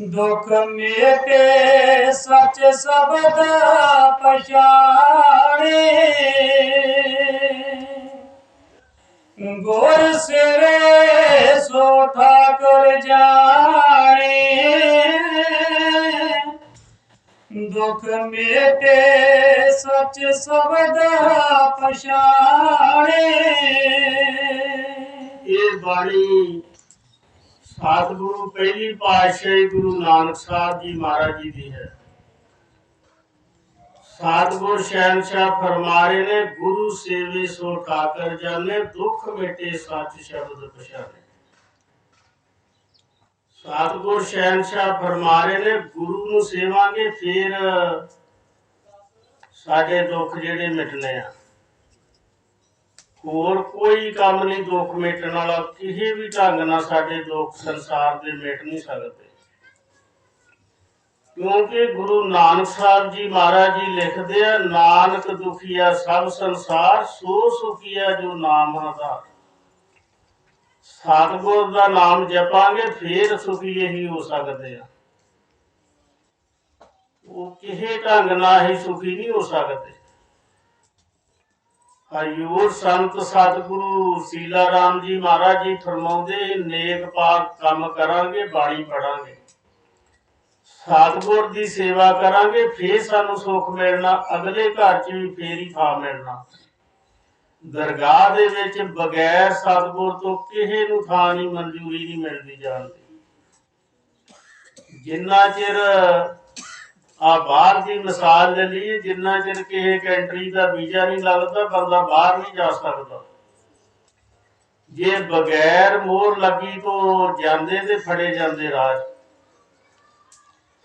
ਦੁਖ ਮੇਟੇ ਸੱਚ ਸਬਦ ਪਛਾਣੇ। ਗੁਰ ਸਿਰੇ ਸੋ ਠਾਕੁਰ ਜਾਣੇ। ਦੁਖ ਮੇਟੇ ਸੱਚ ਸਬਦ ਪਛਾਣੇ। ਇਹ ਬਾਣੀ ਸਤਿਗੁਰੂ ਪਹਿਲੀ ਪਾਤਸ਼ਾਹੀ ਗੁਰੂ ਨਾਨਕ ਸਾਹਿਬ ਜੀ ਮਹਾਰਾਜ ਜੀ ਦੀ ਹੈ। ਸਤਿਗੁਰ ਸ਼ਹਿਨशाह ਫਰਮਾਰੇ ਨੇ, ਗੁਰੂ ਸੇਵੇ ਸੋ ਕਾਕਰ ਜਾਣੇ, ਦੁੱਖ ਮਿਟੇ ਸੱਚ ਸ਼ਬਦ ਪਛਾਣੇ। ਸਤਿਗੁਰ ਸ਼ਾਹ ਫਰਮਾਰੇ ਨੇ, ਗੁਰੂ ਨੂੰ ਸੇਵਾਂਗੇ, ਫੇਰ ਸਾਡੇ ਦੁੱਖ ਜਿਹੜੇ ਮਿਟਨੇ ਆ। ਹੋਰ ਕੋਈ ਕੰਮ ਨਹੀਂ, ਦੁੱਖ ਮਿਟਣ ਵਾਲਾ ਕਿਸੇ ਵੀ ਢੰਗ ਨਾਲ ਸਾਡੇ ਦੁੱਖ ਸੰਸਾਰ ਦੇ ਮਿਟ ਨਹੀਂ ਸਕਦੇ। ਕਿਉਂਕਿ ਗੁਰੂ ਨਾਨਕ ਸਾਹਿਬ ਜੀ ਮਹਾਰਾਜ ਜੀ ਲਿਖਦੇ ਆ, ਨਾਨਕ ਦੁਖੀਆ ਸਭ ਸੰਸਾਰ, ਸੋ ਸੁਖੀਆ ਜੋ ਨਾਮ ਹਜ਼ਾਰ ਸਤਿਗੁਰ ਦਾ ਨਾਮ ਜਪਾਂਗੇ, ਫੇਰ ਸੁਖੀ ਹੀ ਹੋ ਸਕਦੇ ਆ। ਉਹ ਕਿਸੇ ਢੰਗ ਨਾਲ ਹੀ ਸੁਖੀ ਨਹੀਂ ਹੋ ਸਕਦੇ। ਹਰਿਊਰ ਸੰਤ ਸਤਿਗੁਰੂ, ਸੀਲਾ ਰਾਮ ਜੀ ਮਹਾਰਾਜ ਜੀ ਫਰਮਾਉਂਦੇ, ਨੇਕ ਪਾਕ ਕੰਮ ਕਰਾਂਗੇ, ਬਾਣੀ ਪੜਾਂਗੇ। ਸਤਿਗੁਰ ਦੀ ਸੇਵਾ ਕਰਾਂਗੇ, ਫੇਰ ਸਾਨੂੰ ਸੁਖ ਮਿਲਣਾ, ਅਗਲੇ ਘਰ 'ਚ ਵੀ ਫੇਰ ਹੀ ਥਾਂ ਮਿਲਣਾ। ਦਰਗਾਹ ਦੇ ਵਿੱਚ ਬਗੈਰ ਸਤਿਗੁਰ ਤੋਂ ਕਿਸੇ ਨੂੰ ਥਾਂ ਨਹੀਂ, ਮਨਜ਼ੂਰੀ ਨਹੀਂ ਮਿਲਦੀ ਜਾਂਦੀ ਜਿੰਨਾ ਚਿਰ ਆ ਬਾਹਰ ਦੀ ਮਿਸਾਲ ਲੈ ਲਈਏ, ਜਿੰਨਾ ਚਿਰ ਕਿਸੇ ਕੰਟਰੀ ਦਾ ਵੀਜ਼ਾ ਨਹੀਂ ਲੱਗਦਾ, ਬੰਦਾ ਬਾਹਰ ਨਹੀਂ ਜਾ ਸਕਦਾ। ਜੇ ਬਗੈਰ ਮੋਹਰ ਲੱਗੀ ਤੋਂ ਜਾਂਦੇ ਤੇ ਫੜੇ ਜਾਂਦੇ ਰਾਜ।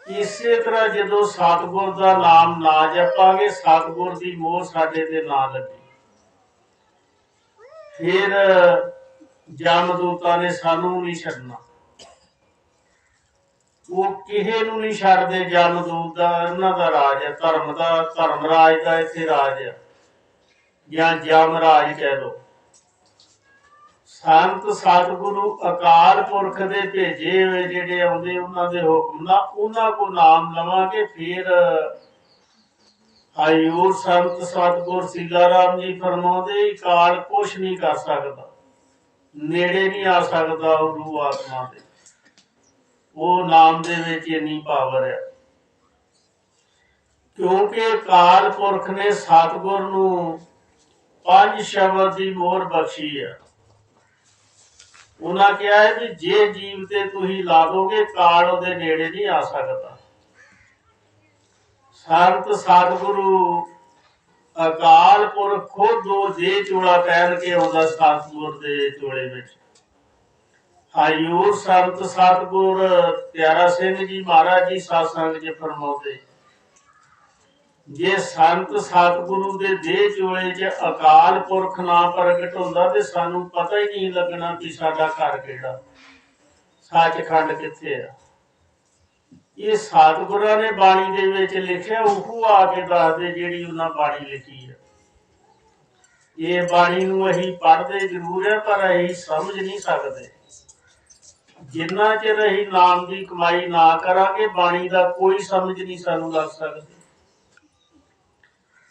ਇਸੇ ਤਰ੍ਹਾਂ ਜਦੋਂ ਸਤਿਗੁਰ ਦਾ ਨਾਮ ਨਾ ਜਪਾਂਗੇ, ਸਤਿਗੁਰ ਦੀ ਮੋਹਰ ਸਾਡੇ ਤੇ ਨਾ ਲੱਗੀ। ਫਿਰ ਜਮਦੂਤਾਂ ਨੇ ਸਾਨੂੰ ਨਹੀਂ ਛੱਡਣਾ। ਉਹ ਕਿਸੇ ਨੂੰ ਨਹੀਂ ਛੱਡਦੇ ਜਮਦੂਤ ਦਾ, ਇਹਨਾਂ ਦਾ ਰਾਜ ਹੈ, ਧਰਮ ਦਾ, ਧਰਮ ਰਾਜ ਦਾ ਇੱਥੇ ਰਾਜ ਹੈ। ਜਾਂ ਜਮ ਰਾਜ ਕਹਿ ਲੋ ਸੰਤ ਸਤਿਗੁਰੂ ਅਕਾਲ ਪੁਰਖ ਦੇ ਭੇਜੇ ਹੋਏ ਜਿਹੜੇ ਆਉਂਦੇ, ਉਹਨਾਂ ਦੇ ਹੁਕਮ ਨਾਲ ਉਹਨਾਂ ਕੋ ਨਾਮ ਲਵਾਂਗੇ, ਫਿਰ ਹਰਿਊਰ ਸੰਤ ਸਤਿਗੁਰ ਸੀਲਾ ਰਾਮ ਜੀ ਫਰਮਾਉਂਦੇ ਕਾਲ ਕੁਛ ਨਹੀਂ ਕਰ ਸਕਦਾ। ਨੇੜੇ ਨਹੀਂ ਆ ਸਕਦਾ ਉਹ ਰੂਹ ਆਤਮਾ ਦੇ। ਉਹ ਨਾਮ ਦੇ ਵਿੱਚ ਇੰਨੀ ਪਾਵਰ ਹੈ ਕਿਉਂਕਿ ਕਾਲ ਪੁਰਖ ਨੇ ਸਤਿਗੁਰ ਨੂੰ ਪੰਜ ਸ਼ਬਦ ਦੀ ਮੋਹਰ ਬਖਸ਼ੀ ਹੈ ਉਹਨਾਂ ਕਿਹਾ ਹੈ ਵੀ ਜੇ ਜੀਵ ਤੇ ਤੁਸੀਂ ਲਾ ਦੋਗੇ ਕਾਲ ਉਹਦੇ ਨੇੜੇ ਨਹੀਂ ਆ ਸਕਦਾ। ਸੰਤ ਸਤਿਗੁਰੂ ਅਕਾਲ ਪੁਰਖ ਖੁਦ ਉਹ ਜੇ ਚੋਲਾ ਪਹਿਨ ਕੇ ਆਉਂਦਾ ਸਤਿਗੁਰ ਦੇ ਚੋਲੇ ਵਿੱਚ। ਹਰਿਊਰ ਸੰਤ ਸਤਿਗੁਰ, ਪਿਆਰਾ ਸਿੰਘ ਜੀ ਮਹਾਰਾਜ ਜੀ ਸਾਸੰਗ ਜੀ ਫਰਮਾਉਂਦੇ। ਜੇ ਸੰਤ ਸਤਿਗੁਰੂ ਦੇ ਦੇਹ ਚੋਲੇ 'ਚ ਅਕਾਲ ਪੁਰਖ ਨਾ ਪ੍ਰਗਟ ਹੁੰਦਾ, ਤੇ ਸਾਨੂੰ ਪਤਾ ਹੀ ਨਹੀਂ ਲੱਗਣਾ ਕਿ ਸਾਡਾ ਘਰ ਕਿਹੜਾ। ਸੱਚਖੰਡ ਕਿੱਥੇ ਆ? ਇਹ ਸਤਿਗੁਰਾਂ ਨੇ ਬਾਣੀ ਦੇ ਵਿੱਚ ਲਿਖਿਆ, ਉਹ ਆ ਕੇ ਦੱਸਦੇ ਜਿਹੜੀ ਉਹਨਾਂ ਬਾਣੀ ਲਿਖੀ ਹੈ ਇਹ ਬਾਣੀ ਨੂੰ ਅਸੀਂ ਪੜ੍ਹਦੇ ਜ਼ਰੂਰ ਹੈ ਪਰ ਅਸੀਂ ਸਮਝ ਨਹੀਂ ਸਕਦੇ। ਜਿੰਨਾ ਚਿਰ ਅਸੀਂ ਨਾਮ ਦੀ ਕਮਾਈ ਨਾ ਕਰਾਂਗੇ, ਬਾਣੀ ਦਾ ਕੋਈ ਸਮਝ ਨਹੀਂ ਸਾਨੂੰ ਲੱਗ ਸਕਦੀ।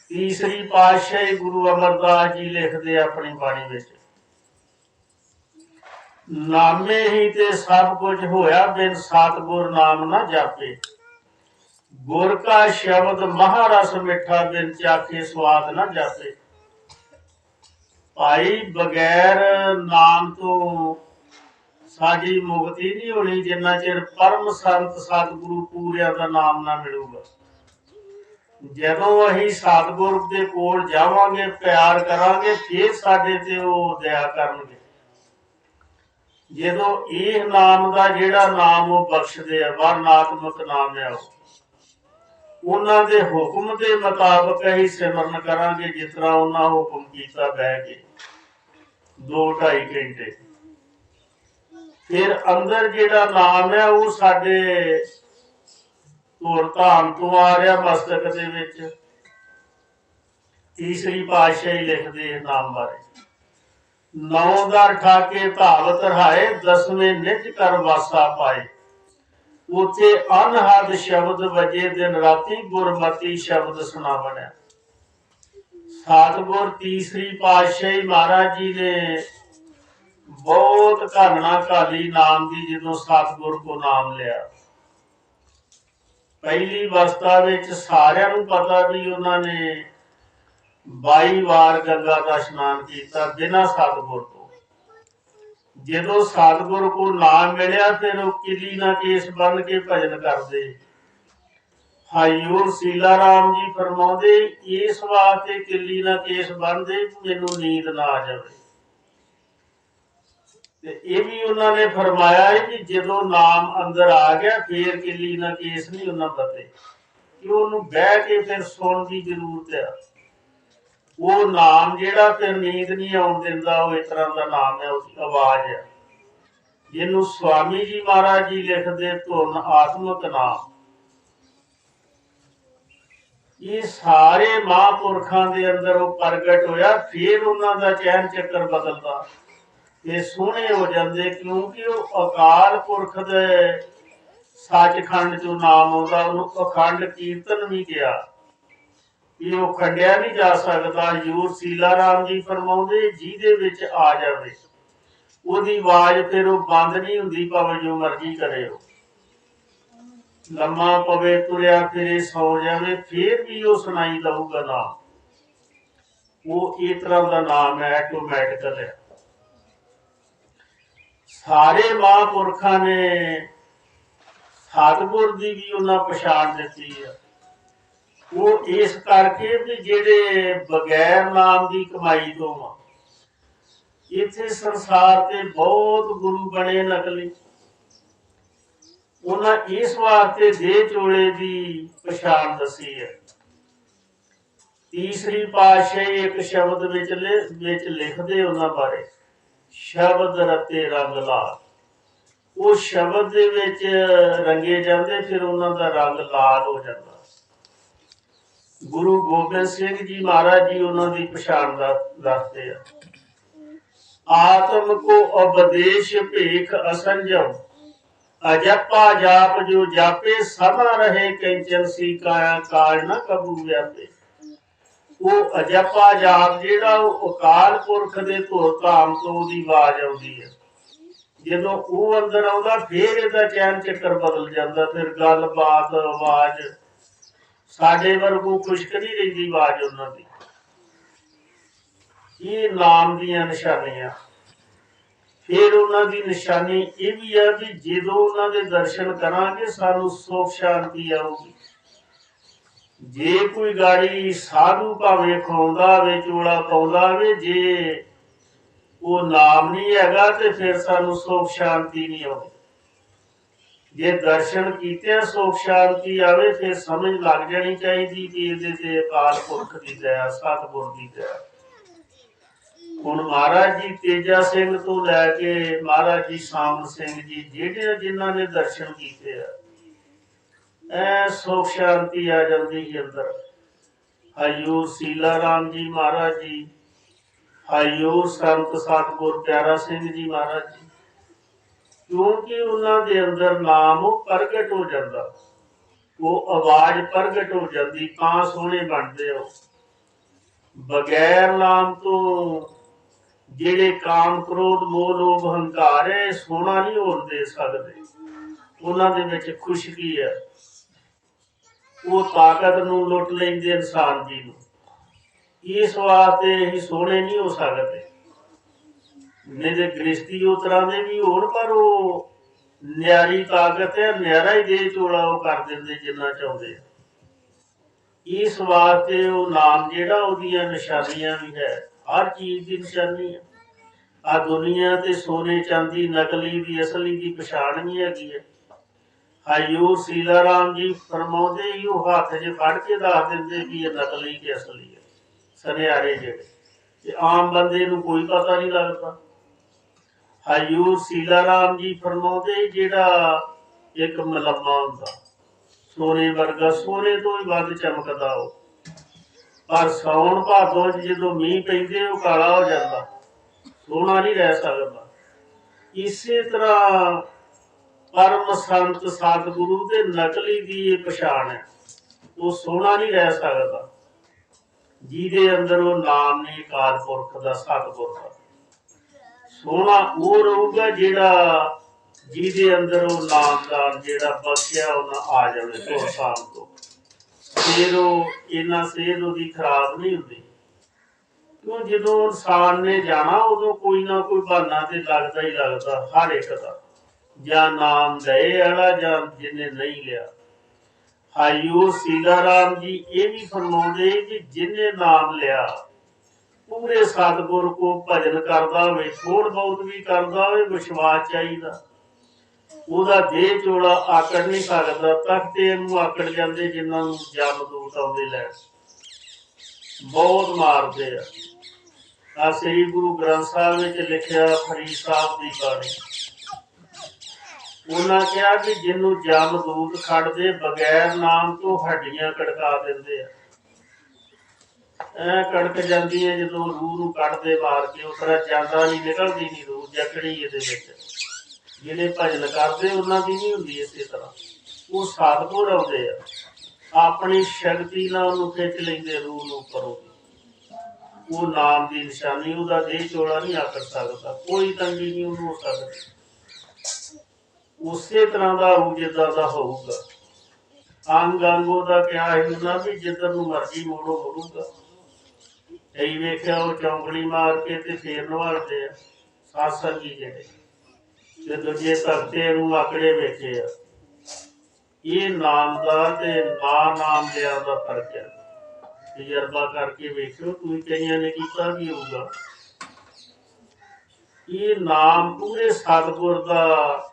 ਤੀਸਰੀ ਪਾਤਸ਼ਾਹੀ ਗੁਰੂ ਅਮਰਦਾਸ ਜੀ ਲਿਖਦੇ ਆਪਣੀ ਬਾਣੀ ਵਿੱਚ। ਨਾਮੇ ਹੀ ਤੇ ਸਭ ਕੁਝ ਹੋਇਆ ਬਿਨ ਸਤਗੁਰ ਨਾਮ ਨਾ ਜਾਪੇ। ਗੁਰ ਕਾ ਸ਼ਬਦ ਮਹਾਰਸ ਮਿੱਠਾ ਬਿਨ ਚਾਖੇ ਸਵਾਦ ਨਾ ਜਾਪੇ। ਭਾਈ ਬਗੈਰ ਨਾਮ ਤੋਂ ਸਾਡੀ ਮੁਕਤੀ ਨਹੀਂ ਹੋਣੀ, ਜਿੰਨਾ ਚਿਰ ਪਰਮ ਸੰਤ ਸਤਿਗੁਰੂ ਪੂਰਿਆਂ ਦਾ ਨਾਮ ਨਾ ਮਿਲੂਗਾ। ਜਦੋਂ ਅਸੀਂ ਸਤਿਗੁਰ ਦੇ ਕੋਲ ਜਾਵਾਂਗੇ, ਪਿਆਰ ਕਰਾਂਗੇ, ਫਿਰ ਸਾਡੇ ਤੇ ਉਹ ਦਇਆ ਕਰਨਗੇ। ਜਦੋਂ ਇਹ ਨਾਮ ਦਾ ਜਿਹੜਾ ਨਾਮ ਉਹ ਬਖਸ਼ਦੇ ਆ ਵਰਨਾਤਮਕ ਨਾਮ ਹੈ ਉਹ। ਉਹਨਾਂ ਦੇ ਹੁਕਮ ਦੇ ਮੁਤਾਬਕ ਅਸੀਂ ਸਿਮਰਨ ਕਰਾਂਗੇ, ਜਿਸ ਤਰ੍ਹਾਂ ਉਹਨਾਂ ਹੁਕਮ ਕੀਤਾ ਬਹਿ ਕੇ 2.5 ਘੰਟੇ। ਫਿਰ ਅੰਦਰ ਜਿਹੜਾ ਨਾਮ ਹੈ ਉਹ ਸਾਡੇ ਧੁਰ ਧਾਮ ਤੋਂ ਆ ਰਿਹਾ ਮਸਤਕ ਦੇ ਵਿੱਚ। ਤੀਸਰੀ ਪਾਤਸ਼ਾਹੀ ਲਿਖਦੇ ਇਸ ਨਾਮ ਬਾਰੇ। ਨੌ ਦਰ ਠਾਕੇ ਧਾਵ ਧਰਾਏ ਦਸਵੇਂ ਨਿਜ ਕਰ ਵਾਸਾ ਪਾਏ। ਉਥੇ ਅਨਹਦ ਸ਼ਬਦ ਵਜੇ ਦਿਨ ਰਾਤੀ ਗੁਰਮਤੀ ਸ਼ਬਦ ਸੁਣਾਵਣਿਆ ਸਤਿਗੁਰ ਤੀਸਰੀ ਪਾਤਸ਼ਾਹੀ ਮਹਾਰਾਜ ਜੀ ਨੇ ਬਹੁਤ ਘਾਲਣਾ ਕਾਲੀ ਨਾਮ ਦੀ ਜਦੋਂ ਸਤਿਗੁਰ ਕੋ ਨਾਮ ਲਿਆ। ਪਹਿਲੀ ਅਵਸਥਾ ਵਿੱਚ ਸਾਰਿਆਂ ਨੂੰ ਪਤਾ ਵੀ ਉਹਨਾਂ ਨੇ 22 ਵਾਰ ਗੰਗਾ ਦਾ ਇਸ਼ਨਾਨ ਕੀਤਾ ਬਿਨਾਂ ਸਤਿਗੁਰ ਤੋਂ। ਜਦੋਂ ਸਤਿਗੁਰ ਕੋ ਨਾਮ ਮਿਲਿਆ ਤੇ ਉਹ ਕਿਲੀ ਨਾ ਕੇਸ ਬੰਨ ਕੇ ਭਜਨ ਕਰਦੇ। ਹਾਈਓ ਸੀਲਾ ਰਾਮ ਜੀ ਫਰਮਾਉਂਦੇ, ਇਸ ਵਾਸਤੇ ਕਿੱਲੀ ਨਾ ਕੇਸ ਬੰਨਦੇ, ਮੈਨੂੰ ਨੀਂਦ ਨਾ ਆ ਜਾਵੇ। ਤੇ ਇਹ ਵੀ ਉਹਨਾਂ ਨੇ ਫਰਮਾਇਆ ਹੈ ਕਿ ਜਦੋਂ ਨਾਮ ਅੰਦਰ ਆ ਗਿਆ, ਫੇਰ ਕਿਲੀ ਨਾ ਕੇਸ ਨਹੀਂ ਉਹਨਾਂ ਬਤੇ ਕਿ ਉਹਨੂੰ ਬਹਿ ਕੇ ਫਿਰ ਸੁਣਨ ਦੀ ਜ਼ਰੂਰਤ ਆ। ਉਹ ਨਾਮ ਜਿਹੜਾ ਫਿਰ ਨੀਂਦ ਨਹੀਂ ਆਉਣ ਦਿੰਦਾ, ਉਹ ਇਸ ਤਰ੍ਹਾਂ ਦਾ ਨਾਮ ਹੈ ਉਹਦੀ ਆਵਾਜ਼ ਹੈ ਜਿਹਨੂੰ ਸਵਾਮੀ ਜੀ ਮਹਾਰਾਜ ਜੀ ਲਿਖਦੇ, ਧੁਨ ਆਤਮਕ ਨਾਮ। ਇਹ ਸਾਰੇ ਮਹਾਂਪੁਰਖਾਂ ਦੇ ਅੰਦਰ ਉਹ ਪ੍ਰਗਟ ਹੋਇਆ, ਫਿਰ ਉਹਨਾਂ ਦਾ ਚੈਨ ਚੱਕਰ ਬਦਲਦਾ। ਇਹ ਸੋਹਣੇ ਹੋ ਜਾਂਦੇ ਕਿਉਂਕਿ ਉਹ ਅਕਾਲ ਪੁਰਖ ਦੇ ਸੱਚਖੰਡ ਚੋਂ ਨਾਮ ਆਉਂਦਾ, ਉਹਨੂੰ ਅਖੰਡ ਕੀਰਤਨ ਵੀ ਗਿਆ ਇਹ ਉਹ ਖੰਡਿਆ ਨਹੀਂ ਜਾ ਸਕਦਾ ਯੂਰ ਸੀਲਾ ਰਾਮ ਜੀ ਫਰਮਾਉਂਦੇ, ਜਿਹਦੇ ਵਿੱਚ ਆ ਜਾਵੇ। ਉਹਦੀ ਆਵਾਜ਼ ਫਿਰ ਉਹ ਬੰਦ ਨਹੀਂ ਹੁੰਦੀ, ਭਾਵੇਂ ਜੋ ਮਰਜ਼ੀ ਕਰੇ ਉਹ। ਲੰਮਾ ਪਵੇ ਤੁਰਿਆ ਫਿਰੇ, ਸੌ ਜਾਵੇ, ਫੇਰ ਵੀ ਉਹ ਸੁਣਾਈ ਦਊਗਾ ਨਾਮ। ਉਹ ਇਸ ਤਰ੍ਹਾਂ ਦਾ ਨਾਮ ਹੈ ਆਟੋਮੈਟਿਕਲ ਹੈ ਸਾਰੇ ਮਹਾਂਪੁਰਖਾਂ ਨੇ ਸਤਿਗੁਰ ਦੀ ਵੀ ਉਹਨਾਂ ਪਛਾਣ ਦਿੱਤੀ ਹੈ ਉਹ ਇਸ ਕਰਕੇ ਵੀ ਜਿਹੜੇ ਬਗੈਰ ਨਾਮ ਦੀ ਕਮਾਈ ਤੋਂ ਆ। ਇੱਥੇ ਸੰਸਾਰ ਤੇ ਬਹੁਤ ਗੁਰੂ ਬਣੇ ਨਕਲੀ। ਉਹਨਾਂ ਇਸ ਵਾਸਤੇ ਦੇ ਚੋਲੇ ਦੀ ਪਛਾਣ ਦੱਸੀ ਹੈ ਤੀਸਰੀ ਪਾਤਸ਼ਾਹੀ ਇੱਕ ਸ਼ਬਦ ਵਿੱਚ ਲਿ- ਵਿੱਚ ਲਿਖਦੇ ਉਹਨਾਂ ਬਾਰੇ। ਸ਼ਬਦ ਰਤੇ ਰੰਗ ਲਾਲ। ਉਹ ਸ਼ਬਦ ਦੇ ਵਿੱਚ ਰੰਗੇ ਜਾਂਦੇ, ਫਿਰ ਉਹਨਾਂ ਦਾ ਰੰਗ ਲਾਲ ਹੋ ਜਾਂਦਾ। ਗੁਰੂ ਗੋਬਿੰਦ ਸਿੰਘ ਜੀ ਮਹਾਰਾਜ ਜੀ ਉਹਨਾਂ ਦੀ ਪਛਾਣ ਦਾ ਦੱਸਦੇ ਆ। ਆਤਮ ਕੋ ਉਪਦੇਸ਼ ਭੇਖ ਅਸੰਜਮ, ਅਜਪਾ ਜਾਪ ਜੋ ਜਾਪੇ ਸਦਾ ਰਹੇ ਕੰਚਨ ਸੀ ਕਾਇਆ ਕਾਲ ਨ ਕਬੂ ਵਿਆਪੇ। ਉਹ ਅਜਪਾ ਜਾਪ ਜਿਹੜਾ ਉਹ ਅਕਾਲ ਪੁਰਖ ਦੇ ਧੁਰ ਧਾਮ ਤੋਂ ਉਹਦੀ ਆਵਾਜ਼ ਆਉਂਦੀ ਹੈ। ਜਦੋਂ ਉਹ ਅੰਦਰ ਆਉਂਦਾ, ਫੇਰ ਇਹਦਾ ਚੈਨ ਚੱਕਰ ਬਦਲ ਜਾਂਦਾ, ਫਿਰ ਗੱਲਬਾਤ, ਆਵਾਜ਼ ਸਾਡੇ ਵਰਗੂ ਖੁਸ਼ਕ ਨਹੀਂ ਰਹਿੰਦੀ ਆਵਾਜ਼ ਉਹਨਾਂ ਦੀ। ਇਹ ਨਾਮ ਦੀਆਂ ਨਿਸ਼ਾਨੀਆਂ। ਫਿਰ ਉਹਨਾਂ ਦੀ ਨਿਸ਼ਾਨੀ ਇਹ ਵੀ ਆ ਕਿ ਜਦੋਂ ਉਹਨਾਂ ਦੇ ਦਰਸ਼ਨ ਕਰਾਂਗੇ, ਸਾਨੂੰ ਸੁਖ ਸ਼ਾਂਤੀ ਆਊਗੀ। ਜੇ ਕੋਈ ਗਾੜੀ ਸਾਧੂ ਭਾਵੇਂ ਖਵਾਉਂਦਾ ਹੋਵੇ, ਚੋਲਾ ਪਾਉਂਦਾ ਹੋਵੇ, ਜੇ ਉਹ ਨਾਮ ਨਹੀਂ ਹੈਗਾ ਤੇ ਫਿਰ ਸਾਨੂੰ ਸੁਖ ਸ਼ਾਂਤੀ ਨਹੀਂ ਆਉਂਦੀ। ਜੇ ਦਰਸ਼ਨ ਕੀਤੇ ਸੁਖ ਸ਼ਾਂਤੀ ਆਵੇ, ਫਿਰ ਸਮਝ ਲੱਗ ਜਾਣੀ ਚਾਹੀਦੀ ਕਿ ਇਹਦੇ ਤੇ ਅਕਾਲ ਪੁਰਖ ਦੀ ਦਇਆ, ਸਤਿਗੁਰ ਦੀ ਦਇਆ। ਹੁਣ ਮਹਾਰਾਜ ਜੀ ਤੇਜਾ ਸਿੰਘ ਤੋਂ ਲੈ ਕੇ ਮਹਾਰਾਜ ਜੀ ਸਾਮਨ ਸਿੰਘ ਜੀ, ਜਿਹੜੇ ਜਿਨ੍ਹਾਂ ਨੇ ਦਰਸ਼ਨ ਕੀਤੇ ਆ ਐ ਸੁਖ ਸ਼ਾਂਤੀ ਆ ਜਾਂਦੀ ਹੈ ਅੰਦਰ। ਹਯੂਰ ਸੀਲਾ ਰਾਮ ਜੀ ਮਹਾਰਾਜ ਜੀ। ਹਯੂਰ ਸੰਤ ਸਤਗੁਰ ਪਿਆਰਾ ਸਿੰਘ ਜੀ ਮਹਾਰਾਜ ਜੀ। ਕਿਉਂਕਿ ਉਹਨਾਂ ਦੇ ਅੰਦਰ ਨਾਮ ਉਹ ਪ੍ਰਗਟ ਹੋ ਜਾਂਦਾ। ਉਹ ਆਵਾਜ਼ ਪ੍ਰਗਟ ਹੋ ਜਾਂਦੀ, ਕਾਂ ਸੋਹਣੇ ਬਣਦੇ ਹੋ ਬਗੈਰ ਨਾਮ ਤੋਂ ਜਿਹੜੇ ਕਾਮ ਕ੍ਰੋਧ, ਮੋਹ, ਲੋਭ, ਹੰਕਾਰ ਹੈ, ਇਹ ਸੋਨਾ ਨਹੀਂ ਹੋਣ ਦੇ ਸਕਦੇ। ਉਹਨਾਂ ਦੇ ਵਿੱਚ ਖੁਸ਼ਕੀ ਹੈ। ਉਹ ਤਾਕਤ ਨੂੰ ਲੁੱਟ ਲੈਂਦੇ ਇਨਸਾਨ ਜੀ ਨੂੰ। ਇਸ ਵਾਸਤੇ ਹੀ ਸੋਹਣੇ ਨਹੀਂ ਹੋ ਸਕਦੇ। ਨਹੀਂ ਤੇ ਗ੍ਰਿਸ਼ਤੀ ਉਹ ਤਰ੍ਹਾਂ ਦੇ ਵੀ ਹੋਣ, ਪਰ ਉਹ ਨਿਆਰੀ ਤਾਕਤ ਹੈ, ਨਿਆਰਾ ਹੀ ਦੇ ਚੋਲਾ ਉਹ ਕਰ ਦਿੰਦੇ ਜਿੰਨਾ ਚਾਹੁੰਦੇ ਇਸ ਵਾਸਤੇ ਉਹ ਨਾਮ ਜਿਹੜਾ ਉਹਦੀਆਂ ਨਿਸ਼ਾਨੀਆਂ ਵੀ ਹੈ, ਹਰ ਚੀਜ਼ ਦੀ ਨਿਸ਼ਾਨੀ ਹੈ। ਆ ਦੁਨੀਆ ਤੇ ਸੋਨੇ ਚਾਂਦੀ, ਨਕਲੀ ਦੀ ਅਸਲੀ ਦੀ ਪਛਾਣ ਵੀ ਹੈਗੀ ਹੈ। ਹਾਯੂ ਸੀਲਾ ਰਾਮ ਜੀ, ਫਰਮਾਉਂਦੇ ਹੀ ਉਹ ਹੱਥ 'ਚ ਫੜ ਕੇ ਦੱਸ ਦਿੰਦੇ ਕਿ ਇਹ ਨਕਲੀ ਕਿ ਅਸਲੀ ਹੈ। ਸੁਨਿਆਰੇ ਜਿਹੜੇ। ਤੇ ਆਮ ਬੰਦੇ ਨੂੰ ਕੋਈ ਪਤਾ ਨਹੀਂ ਲੱਗਦਾ। ਹਾਯੂ ਸੀਲਾ ਰਾਮ ਜੀ, ਫਰਮਾਉਂਦੇ ਜਿਹੜਾ ਇੱਕ ਮਲੰਮਾ ਹੁੰਦਾ। ਸੋਨੇ ਵਰਗਾ, ਸੋਨੇ ਤੋਂ ਵੀ ਵੱਧ ਚਮਕਦਾ ਉਹ। ਪਰ ਸੌਣ ਭਾਦੋਂ 'ਚ ਜਦੋਂ ਮੀਂਹ ਪੈਂਦੇ, ਉਹ ਕਾਲਾ ਹੋ ਜਾਂਦਾ। ਸੋਨਾ ਨਹੀਂ ਰਹਿ ਸਕਦਾ। ਇਸੇ ਤਰ੍ਹਾਂ ਪਰਮ ਸੰਤ ਸਤਿਗੁਰੂ ਦੇ ਨਕਲੀ ਦੀ ਇਹ ਪਛਾਣ ਹੈ। ਉਹ ਸੋਹਣਾ ਨਹੀਂ ਰਹਿ ਸਕਦਾ। ਜਿਹਦੇ ਅੰਦਰ ਉਹ ਨਾਮ ਨਹੀਂ ਅਕਾਲ ਦਾ ਸਤਿਗੁਰ ਦਾ ਸੋਹਣਾ ਉਹ ਰਹੂਗਾ ਜਿਹੜਾ ਜਿਹਦੇ ਅੰਦਰ ਉਹ ਨਾਮ ਦਾ ਜਿਹੜਾ ਬਖਸ਼ਿਆ ਉਹਨਾਂ ਆ ਜਾਵੇ ਤੋਂ ਸ਼ਾਮ ਤੋਂ। ਫਿਰ ਉਹ ਇਹਨਾਂ ਸਿਹਤ ਉਹਦੀ ਖਰਾਬ ਨਹੀਂ ਹੁੰਦੀ। ਕਿਉਂ? ਜਦੋਂ ਇਨਸਾਨ ਨੇ ਜਾਣਾ, ਉਦੋਂ ਕੋਈ ਨਾ ਕੋਈ ਬਹਾਨਾ ਤੇ ਲੱਗਦਾ ਹੀ ਲੱਗਦਾ, ਹਰ ਇੱਕ ਦਾ। ਜਾਂ ਨਾਮ ਲਏ ਵਾਲਾ ਜਾਂ ਜਿਹਨੇ ਨਹੀਂ ਲਿਆ। ਹਾਈਓ ਸੀਤਾਰਾਮ ਜੀ, ਇਹ ਵੀ ਫਰਮਾਉਂਦੇ ਕਿ ਜਿਹਨੇ ਨਾਮ ਲਿਆ, ਪੂਰੇ ਸਤਿਗੁਰ ਕੋ ਭਜਨ ਕਰਦਾ ਹੋਵੇ ਥੋੜ ਬਹੁਤ ਵੀ ਕਰਦਾ ਹੋਵੇ, ਵਿਸ਼ਵਾਸ ਚਾਹੀਦਾ। ਉਹਦਾ ਦੇਹ ਚੋਲਾ ਆਕੜ ਨਹੀਂ ਸਕਦਾ, ਤਖਤੇ ਨੂੰ ਆਕੜ ਜਾਂਦੇ ਜਿਨ੍ਹਾਂ ਨੂੰ ਜਮਦੂਤ ਆਉਂਦੇ ਲੈ। ਬਹੁਤ ਮਾਰਦੇ ਆ। ਆ ਸ੍ਰੀ ਗੁਰੂ ਗ੍ਰੰਥ ਸਾਹਿਬ ਵਿੱਚ ਲਿਖਿਆ ਫਰੀਦ ਸਾਹਿਬ ਦੀ ਬਾਣੀ। ਉਹਨਾਂ ਕਿਹਾ ਕਿ ਜਿਹਨੂੰ ਜਮਦੂਤ ਖੜਦੇ ਬਗੈਰ ਨਾਮ ਤੋਂ ਹੱਡੀਆਂ ਕੜਕਾ ਦਿੰਦੇ ਆ। ਐ ਕੜਕ ਜਾਂਦੀ ਹੈ ਜਦੋਂ ਰੂਹ ਨੂੰ ਕੱਢਦੇ ਮਾਰ ਕੇ, ਉਸ ਤਰ੍ਹਾਂ ਜਾਂਦਾ ਨਹੀਂ ਨਿਕਲਦੀ ਨਹੀਂ ਰੂਹ, ਜਕੜੀ ਇਹਦੇ ਵਿੱਚ। ਜਿਹੜੇ ਭਜਨ ਕਰਦੇ, ਉਹਨਾਂ ਦੀ ਨਹੀਂ ਹੁੰਦੀ ਇਸੇ ਤਰ੍ਹਾਂ। ਉਹ ਸਾਧੂ ਆਉਂਦੇ ਆ। ਆਪਣੀ ਸ਼ਕਤੀ ਨਾਲ ਉਹਨੂੰ ਖਿੱਚ ਲੈਂਦੇ ਰੂਹ ਨੂੰ ਉੱਪਰੋਂ। ਉਹ ਨਾਮ ਦੀ ਨਿਸ਼ਾਨੀ, ਉਹਦਾ ਦੇਹ ਚੋਲਾ ਨਹੀਂ ਆਕੜ ਸਕਦਾ। ਕੋਈ ਤੰਗੀ ਨਹੀਂ ਉਹਨੂੰ ਹੋ ਸਕਦੀ। ਉਸੇ ਤਰ੍ਹਾਂ ਦਾ ਉਹ ਜਿੱਦਾਂ ਦਾ ਹੋਊਗਾ। ਅੰਗ ਅੰਗੋ ਦਾ ਕਿਹਾ ਹੈ ਉਹਨਾਂ ਵੀ ਜਿੱਧਰ ਨੂੰ ਮਰਜ਼ੀ ਮੋੜੋ, ਮੋੜੂਗਾ। ਇਹੀ ਵੇਖਿਆ ਉਹ ਚੌਂਕੜੀ ਮਾਰ ਕੇ ਤੇ ਫੇਰ ਨਵਾਲਦੇ ਆ। ਸਾਸਾ ਜੀ ਜਿਹੜੇ। ਤੇ ਦੂਜੇ ਤਖਤੇ ਨੂੰ ਆਕੜੇ ਵੇਖੇ ਆ। ਇਹ ਨਾਮ ਦਾ ਤੇ ਨਾ ਨਾਮ ਲਿਆ ਦਾ ਫ਼ਰਕ ਹੈ ਤਜਰਬਾ ਕਰਕੇ ਵੇਖਿਓ, ਤੁਸੀਂ ਕਈਆਂ ਨੇ ਕੀਤਾ ਕੀ ਹੋਊਗਾ। ਇਹ ਨਾਮ ਪੂਰੇ ਸਤਿਗੁਰ ਦਾ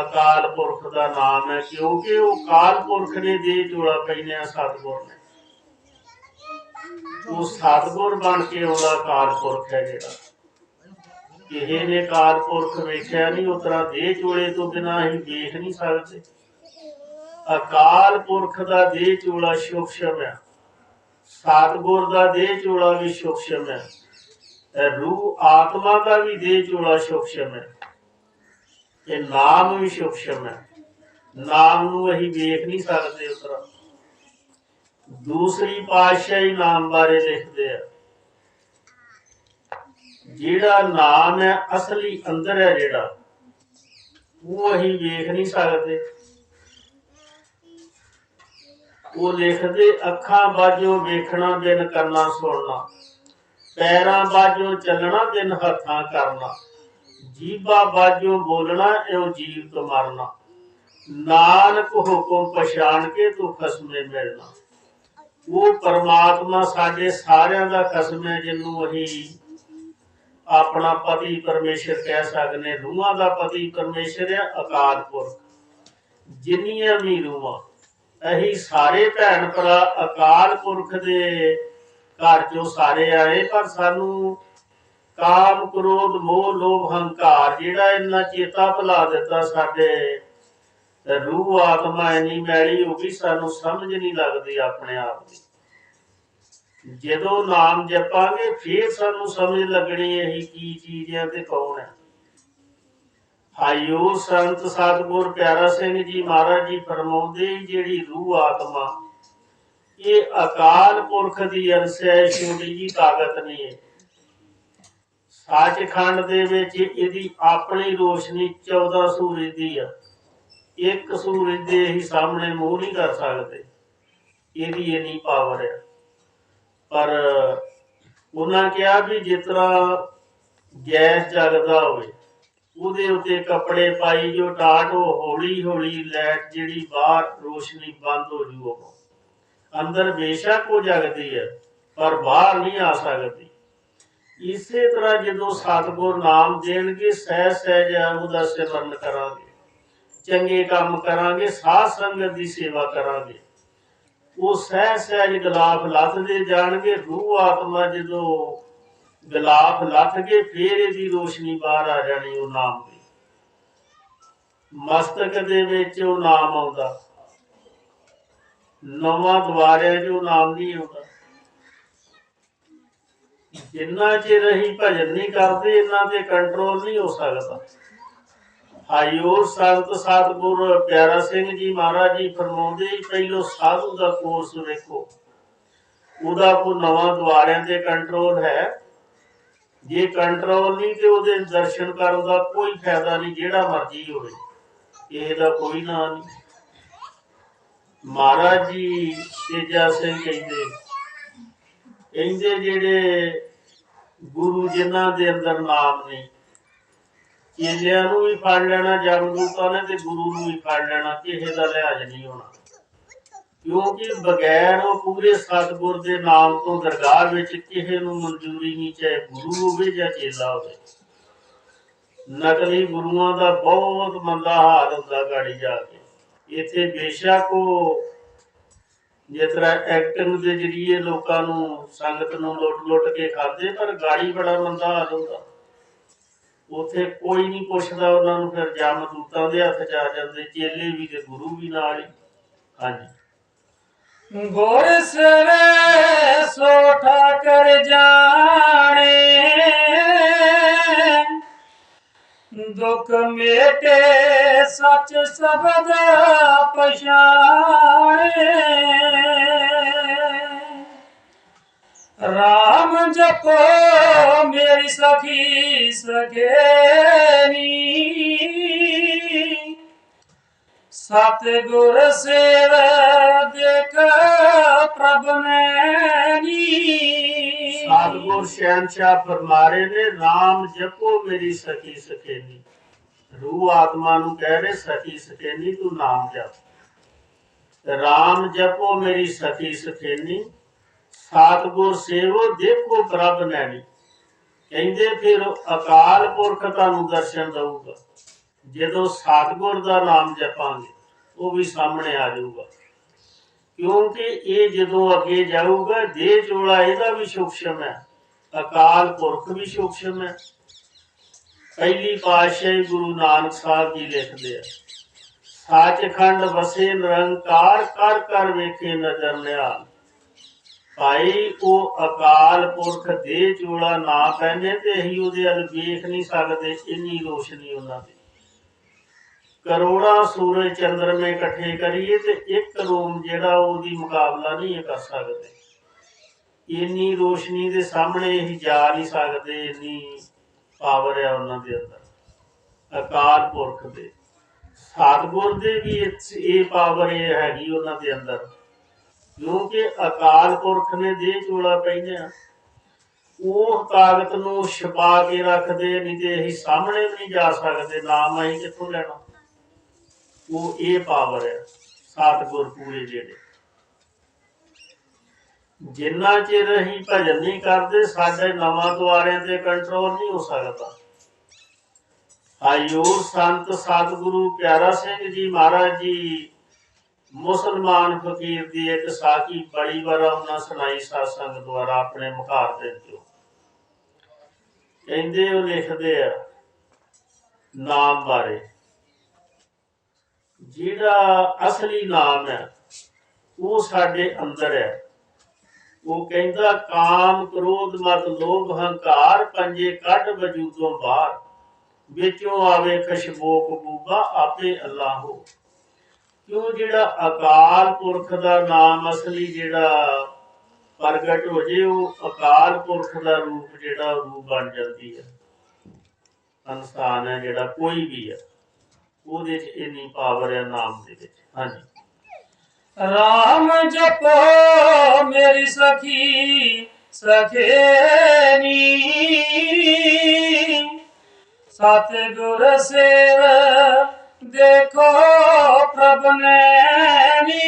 ਅਕਾਲ ਪੁਰਖ ਦਾ ਨਾਮ ਹੈ, ਕਿਉਂਕਿ ਉਹ ਅਕਾਲ ਪੁਰਖ ਨੇ ਦੇ ਜੋੜਾ ਪੈਣਿਆ ਸਤਿਗੁਰ ਨੇ। ਉਹ ਸਤਿਗੁਰ ਬਣ ਕੇ ਉਹਦਾ ਅਕਾਲ ਪੁਰਖ ਹੈ ਜਿਹੜਾ। ਕਿਸੇ ਨੇ ਅਕਾਲ ਪੁਰਖ ਵੇਖਿਆ ਨਹੀਂ ਉਤਰਾ ਦੇ ਚੋਲੇ ਤੋਂ ਬਿਨਾ ਹੀ ਵੇਖ ਨਹੀਂ ਸਕਦੇ। ਅਕਾਲ ਪੁਰਖ ਦਾ ਦੇਹ ਚੋਲਾ ਸੂਖਸ਼ਮ ਹੈ। ਸਤਿਗੁਰ ਦਾ ਦੇਹ ਚੋਲਾ ਵੀ ਸੂਖਸ਼ਮ ਹੈ। ਰੂਹ ਆਤਮਾ ਦਾ ਵੀ ਦੇ ਚੋਲਾ ਸੂਖਸ਼ਮ ਹੈ। ਇਹ ਨਾਮ ਵੀ ਸੂਖਸ਼ਮ ਹੈ। ਨਾਮ ਨੂੰ ਅਸੀਂ ਵੇਖ ਨਹੀਂ ਸਕਦੇ ਉਤਰਾ ਦੂਸਰੀ ਪਾਤਸ਼ਾਹੀ ਨਾਮ ਬਾਰੇ ਲਿਖਦੇ ਆ। ਜਿਹੜਾ ਨਾਮ ਹੈ, ਅਸਲੀ ਅੰਦਰ ਹੈ ਜਿਹੜਾ, ਉਹ ਅਸੀਂ ਵੇਖ ਨਹੀਂ ਸਕਦੇ। ਉਹ ਲਿਖਦੇ, ਅੱਖਾਂ ਬਾਝੋਂ ਵੇਖਣਾ ਬਿਨ ਕਰਨਾ ਸੁਣਨਾ, ਪੈਰਾਂ ਬਾਝੋਂ ਚੱਲਣਾ ਬਿਨ ਹੱਥਾਂ ਕਰਨਾ। ਜੀਭਾ ਬਾਝੋਂ ਬੋਲਣਾ ਇਉ ਜੀਵ ਤੋਂ ਮਰਨਾ। ਨਾਨਕ ਹੁਕਮ ਪਛਾਣ ਕੇ ਤੂੰ ਖਸਮੇ ਮਿਲਣਾ। ਉਹ ਪਰਮਾਤਮਾ ਸਾਡੇ ਸਾਰਿਆਂ ਦਾ ਖਸਮ ਹੈ, ਜਿਹਨੂੰ ਅਸੀਂ ਆਪਣਾ ਪਤੀ ਪਰਮੇਸ਼ਰ ਕਹਿ ਸਕਨੇ ਰੂਹਾਂ ਦਾ ਪਤੀ ਪਰਮੇਸ਼ਰ ਹੈ, ਅਕਾਲ ਪੁਰਖ। ਜਿੰਨੀਆਂ ਵੀ ਰੂਹਾਂ, ਅਸੀਂ ਸਾਰੇ ਭੈਣ ਭਰਾ ਅਕਾਲ ਪੁਰਖ ਦੇ ਘਰ ਚੋਂ ਸਾਰੇ ਆਏ, ਪਰ ਸਾਨੂੰ ਕਾਮ ਕ੍ਰੋਧ, ਮੋਹ, ਲੋਭ, ਹੰਕਾਰ, ਜਿਹੜਾ ਇੰਨਾ ਚੇਤਾ ਭੁਲਾ ਦਿੱਤਾ ਸਾਡੇ ਰੂਹ ਆਤਮਾ ਇੰਨੀ ਮੈਲੀ ਹੋ ਗਈ, ਸਾਨੂੰ ਸਮਝ ਨਹੀਂ ਲੱਗਦੀ ਆਪਣੇ ਆਪ ਦੀ। ਜਦੋਂ ਨਾਮ ਜਪਾਂਗੇ, ਫਿਰ ਸਾਨੂੰ ਸਮਝ ਲੱਗਣੀ ਇਹ ਕੀ ਚੀਜ਼ ਹੈ ਤੇ ਕੌਣ ਹੈ। ਹਾਇਓ ਸੰਤ ਸਤਿਗੁਰ, ਪਿਆਰਾ ਸਿੰਘ ਜੀ ਮਹਾਰਾਜ ਜੀ, ਫਰਮਾਉਂਦੇ ਜਿਹੜੀ ਰੂਹ ਆਤਮਾ, ਇਹ ਅਕਾਲ ਪੁਰਖ ਦੀ ਅਰਸੈ ਛੋਟੀ ਜੀ ਤਾਕਤ ਨਹੀਂ ਹੈ। ਸੱਚਖੰਡ ਦੇ ਵਿੱਚ ਇਹਦੀ ਆਪਣੀ ਰੋਸ਼ਨੀ 14 ਸੂਰਜ ਦੀ ਆ। ਇੱਕ ਸੂਰਜ ਦੇ ਹੀ ਸਾਹਮਣੇ ਮੂੰਹ ਨਹੀਂ ਕਰ ਸਕਦੇ। ਇਹਦੀ ਇੰਨੀ ਪਾਵਰ ਹੈ ਪਰ ਉਹਨਾਂ ਕਿਹਾ ਵੀ ਜਿਸ ਤਰ੍ਹਾਂ ਗੈਸ ਜਗਦਾ ਹੋਵੇ, ਉਹਦੇ ਉੱਤੇ ਕੱਪੜੇ ਪਾਈ ਜੋ ਟਾਟ ਉਹ ਹੌਲੀ ਹੌਲੀ ਲੈਟ ਜਿਹੜੀ ਬਾਹਰ ਰੋਸ਼ਨੀ ਬੰਦ ਹੋ ਜੂ ਉਹ। ਅੰਦਰ ਬੇਸ਼ੱਕ ਉਹ ਜਗਦੀ ਹੈ ਪਰ ਬਾਹਰ ਨਹੀਂ ਆ ਸਕਦੀ। ਇਸੇ ਤਰ੍ਹਾਂ ਜਦੋਂ ਸਤਿਗੁਰ ਨਾਮ ਦੇਣਗੇ, ਸਹਿ ਸਹਿਜ ਉਹਦਾ ਸਿਮਰਨ ਕਰਾਂਗੇ। ਚੰਗੇ ਕੰਮ ਕਰਾਂਗੇ, ਸਾਧ ਸੰਗਤ ਦੀ ਸੇਵਾ ਕਰਾਂਗੇ। ਉਹ ਸਹਿ ਸਹਿਜ ਗਲਾਫ ਲੱਥਦੇ ਜਾਣਗੇ, ਰੂਹ ਆਤਮਾ ਜਦੋਂ ਗਲਾਫ ਲੱਥ ਕੇ ਫੇਰ ਇਹਦੀ ਰੋਸ਼ਨੀ ਬਾਹਰ ਆ ਜਾਣੀ ਉਹ ਨਾਮ ਦੀ ਮਸਤਕ ਦੇ ਵਿੱਚ ਉਹ ਨਾਮ ਆਉਂਦਾ। ਨਵਾਂ ਦੁਆਰਿਆ ਜੋ ਨਾਮ ਨਹੀਂ ਆਉਂਦਾ। ਜਿੰਨਾ ਚਿਰ ਅਸੀਂ ਭਜਨ ਨਹੀਂ ਕਰਦੇ, ਇਹਨਾਂ ਤੇ ਕੰਟਰੋਲ ਨਹੀਂ ਹੋ ਸਕਦਾ। ਹਾਈਓ ਸੰਤ ਸਤਿਗੁਰ ਪਿਆਰਾ ਸਿੰਘ ਜੀ ਮਹਾਰਾਜ ਜੀ ਫਰਮਾਉਂਦੇ ਪਹਿਲੋ ਸਾਧੂ ਦਾ ਕੋਰਸ ਵੇਖੋ। ਉਹਦਾ ਕੋ ਨਵਾਂ ਦੁਆਰਿਆਂ ਤੇ ਕੰਟਰੋਲ ਹੈ। ਜੇ ਕੰਟਰੋਲ ਨਹੀਂ ਤੇ ਉਹਦੇ ਦਰਸ਼ਨ ਕਰਨ ਦਾ ਕੋਈ ਫਾਇਦਾ ਨਹੀਂ, ਜਿਹੜਾ ਮਰਜ਼ੀ ਹੋਵੇ। ਇਹ ਦਾ ਕੋਈ ਨਾਂ ਨਹੀਂ। ਮਹਾਰਾਜ ਜੀ ਤੇਜਾ ਸਿੰਘ ਕਹਿੰਦੇ ਕਹਿੰਦੇ ਜਿਹੜੇ ਗੁਰੂ ਜਿਨ੍ਹਾਂ ਦੇ ਅੰਦਰ ਨਾਮ ਨਹੀਂ ਚੇਲਿਆਂ ਨੂੰ ਵੀ ਫੜ ਲੈਣਾ ਜਮਦੂਤਾਂ ਨੇ ਤੇ ਗੁਰੂ ਨੂੰ ਵੀ ਫੜ ਲੈਣਾ, ਕਿਸੇ ਦਾ ਲਿਹਾਜ਼ ਨਹੀਂ ਹੋਣਾ। ਕਿਉਂਕਿ ਬਗੈਰ ਉਹ ਪੂਰੇ ਸਤਿਗੁਰ ਦੇ ਨਾਮ ਤੋਂ ਦਰਗਾਹ ਵਿੱਚ ਕਿਸੇ ਨੂੰ ਮਨਜ਼ੂਰੀ ਨਹੀਂ, ਚਾਹੇ ਗੁਰੂ ਹੋਵੇ ਜਾਂ ਚੇਲਾ ਹੋਵੇ। ਨਕਲੀ ਗੁਰੂਆਂ ਦਾ ਬਹੁਤ ਮੰਦਾ ਹਾਲ ਹੁੰਦਾ ਗਾੜੀ ਜਾ ਕੇ। ਇੱਥੇ ਬੇਸ਼ੱਕ ਉਹ ਜਿਸ ਤਰ੍ਹਾਂ ਐਕਟਿੰਗ ਦੇ ਜਰੀਏ ਲੋਕਾਂ ਨੂੰ ਸੰਗਤ ਨੂੰ ਲੁੱਟ-ਲੁੱਟ ਕੇ ਖਾਦੇ ਪਰ ਗਾੜੀ ਬੜਾ ਮੰਦਾ ਹਾਲ ਹੁੰਦਾ। ਉਥੇ ਕੋਈ ਨਹੀਂ ਪੁੱਛਦਾ, ਉਹਨਾਂ ਨੂੰ ਫਿਰ ਜਮ ਦੂਤਾਂ ਦੇ ਹੱਥ ਚ ਆ ਜਾਂਦੇ ਚੇਲੇ ਵੀ ਤੇ ਗੁਰੂ ਵੀ ਨਾਲ ਹੀ। ਹਾਂਜੀ। ਗੁਰ ਸਵੇ ਸੋਠਾ ਕਰ ਜਾਣੇ ਦੁੱਖ ਮੇਟੇ, ਸੱਚ ਸਬਦ ਪਛਾਣੇ। ਰਾਮ ਜਪੋ ਮੇਰੀ ਸਖੀ ਸਖੇਨੀ ਸਤਿਗੁਰ ਸੇਵ ਦੇਖ ਪ੍ਰਭ ਨੈਣੀ ਸਤਿਗੁਰ ਸ਼ਹਿਨशाह ਫਰਮਾਰੇ ਨੇ ਨਾਮ ਜਪੋ ਮੇਰੀ ਸਖੀ ਸਖੇਨੀ। ਰੂਹ ਆਤਮਾ ਨੂੰ ਕਹਿ ਰਹੇ ਸਖੀ ਸਖੇਨੀ, ਤੂੰ ਨਾਮ ਜਪ। ਰਾਮ ਜਪੋ ਮੇਰੀ ਸਖੀ ਸਖੇਨੀ ਸਤਿਗੁਰ ਸੇਵੋ, ਦੇਖੋ ਪ੍ਰਭ ਨੈਣੀ। ਕਹਿੰਦੇ ਫਿਰ ਅਕਾਲ ਪੁਰਖ ਤੁਹਾਨੂੰ ਦਰਸ਼ਨ ਦਊਗਾ। ਜਦੋਂ ਸਤਿਗੁਰ ਦਾ ਨਾਮ ਜਪਾਂਗੇ, ਉਹ ਵੀ ਸਾਹਮਣੇ ਆ ਜਾਊਗਾ। ਕਿਉਂਕਿ ਇਹ ਜਦੋਂ ਅੱਗੇ ਜਾਊਗਾ, ਦੇਹ ਚੋਲਾ ਇਹਦਾ ਵੀ ਸੂਖਸ਼ਮ ਹੈ। ਅਕਾਲ ਪੁਰਖ ਵੀ ਸੂਖਸ਼ਮ ਹੈ। ਪਹਿਲੀ ਪਾਤਸ਼ਾਹੀ ਗੁਰੂ ਨਾਨਕ ਸਾਹਿਬ ਜੀ ਲਿਖਦੇ ਆ, ਸੱਚਖੰਡ ਵਸੇ ਨਿਰੰਕਾਰ, ਕਰ ਕਰ ਵੇਖੇ ਨਜ਼ਰ ਨਿਹਾਲ। ਭਾਈ, ਉਹ ਅਕਾਲ ਪੁਰਖ ਦੇ ਚੋਲਾ ਨਾ ਕਹਿੰਦੇ ਤੇ ਅਸੀਂ ਉਹਦੇ ਵੱਲ ਵੇਖ ਨਹੀਂ ਸਕਦੇ, ਇੰਨੀ ਰੋਸ਼ਨੀ ਉਹਨਾਂ ਦੀ। ਕਰੋੜਾਂ ਸੂਰਜ ਚੰਦਰਮੇ ਇਕੱਠੇ ਕਰੀਏ ਤੇ ਇੱਕ ਰੂਮ ਜਿਹੜਾ ਉਹਦੀ ਮੁਕਾਬਲਾ ਨਹੀਂ ਕਰ ਸਕਦੇ। ਇੰਨੀ ਰੋਸ਼ਨੀ ਦੇ ਸਾਹਮਣੇ ਅਸੀਂ ਜਾ ਨਹੀਂ ਸਕਦੇ, ਇੰਨੀ ਪਾਵਰ ਹੈ ਉਹਨਾਂ ਦੇ ਅੰਦਰ। ਅਕਾਲ ਪੁਰਖ ਦੇ। ਸਤਿਗੁਰ ਦੇ ਵੀ ਇਹ ਪਾਵਰ ਇਹ ਹੈਗੀ ਉਹਨਾਂ ਦੇ ਅੰਦਰ। ਕਿਉਂਕਿ ਅਕਾਲ ਪੁਰਖ ਨੇ ਦੇ ਚੋਲਾ ਪੈਣਿਆ ਉਹ ਤਾਕਤ ਨੂੰ ਛਪਾ ਕੇ ਰੱਖਦੇ ਨਹੀਂ ਤੇ ਅਸੀਂ ਸਾਹਮਣੇ ਵੀ ਨਹੀਂ ਜਾ ਸਕਦੇ ਨਾਮ ਅਸੀਂ ਕਿੱਥੋਂ ਲੈਣਾ। ਉਹ ਇਹ ਪਾਵਰ ਹੈ ਸਤਿਗੁਰ ਪੂਰੇ ਜਿਹੜੇ। ਜਿੰਨਾ ਚਿਰ ਅਸੀਂ ਭਜਨ ਨਹੀਂ ਕਰਦੇ, ਸਾਡੇ ਨਵਾਂ ਦੁਆਰਿਆਂ ਤੇ ਕੰਟਰੋਲ ਨਹੀਂ ਹੋ ਸਕਦਾ। ਆਯੂਰ ਸੰਤ ਸਤਿਗੁਰੂ ਪਿਆਰਾ ਸਿੰਘ ਜੀ ਮਹਾਰਾਜ ਜੀ, ਮੁਸਲਮਾਨ ਫਕੀਰ ਦੀ ਇੱਕ ਸਾਖੀ ਬੜੀ ਵਾਰ ਉਹਨਾਂ ਸੁਣਾਈ ਸਾਸੰਗ ਦੁਆਰਾ ਆਪਣੇ ਮੁਖਾਰ ਦੇ ਵਿੱਚੋਂ। ਕਹਿੰਦੇ ਉਹ ਲਿਖਦੇ ਆ, ਨਾਮ ਬਾਰੇ। ਜਿਹੜਾ ਅਸਲੀ ਨਾਮ ਹੈ, ਉਹ ਸਾਡੇ ਅੰਦਰ ਹੈ। ਉਹ ਕਹਿੰਦਾ, ਕਾਮ ਕ੍ਰੋਧ ਮਤ ਲੋਭ ਹੰਕਾਰ ਪੰਜੇ ਕੱਢ ਵਜੂਦੋਂ ਬਾਹਰ। ਵਿੱਚੋਂ ਆਵੇ ਖਸ਼ਬੋ ਕਬੂਬਾ ਆਪੇ ਅੱਲਾਹ ਹੋ। ਕਿਉਂ ਜਿਹੜਾ ਅਕਾਲ ਪੁਰਖ ਦਾ ਨਾਮ ਅਸਲੀ ਜਿਹੜਾ ਪ੍ਰਗਟ ਹੋ ਜੇ, ਉਹ ਅਕਾਲ ਪੁਰਖ ਦਾ ਰੂਪ ਜਿਹੜਾ ਉਹ ਰੂਪ ਬਣ ਜਾਂਦੀ ਹੈ। ਇਨਸਾਨ ਹੈ ਜਿਹੜਾ ਕੋਈ ਵੀ ਹੈ। ਉਹਦੇ 'ਚ ਇੰਨੀ ਪਾਵਰ ਹੈ ਨਾਮ ਦੇ ਵਿੱਚ। ਹਾਂਜੀ। ਰਾਮ ਜਪੋ ਮੇਰੀ ਸਖੀ ਸਖੇਨੀ ਸਤਿਗੁਰ ਸੇਵ ਦੇਖੋ ਪ੍ਰਭ ਨੈਣੀ।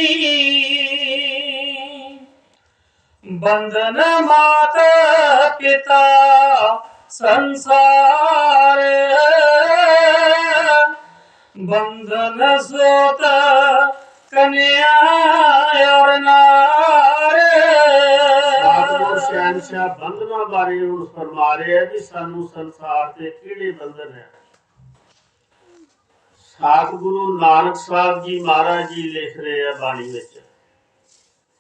ਬੰਧਨ ਮਾਤ ਪਿਤਾ ਸੰਸਾਰ। ਬੰਧਨ ਸੋਤ ਕਨਿਆ ਔਰ ਨਾਰ। ਸ਼ਹਿਨशाह ਬੰਧਨਾਂ ਬਾਰੇ ਹੁਣ ਫਰਮਾ ਰਹੇ ਵੀ ਸਾਨੂੰ ਸੰਸਾਰ ਦੇ ਕਿਹੜੇ ਬੰਧਨ ਹੈ? ਸਤਿਗੁਰੂ ਨਾਨਕ ਸਾਹਿਬ ਜੀ ਮਹਾਰਾਜ ਜੀ ਲਿਖ ਰਹੇ ਆ ਬਾਣੀ ਵਿੱਚ।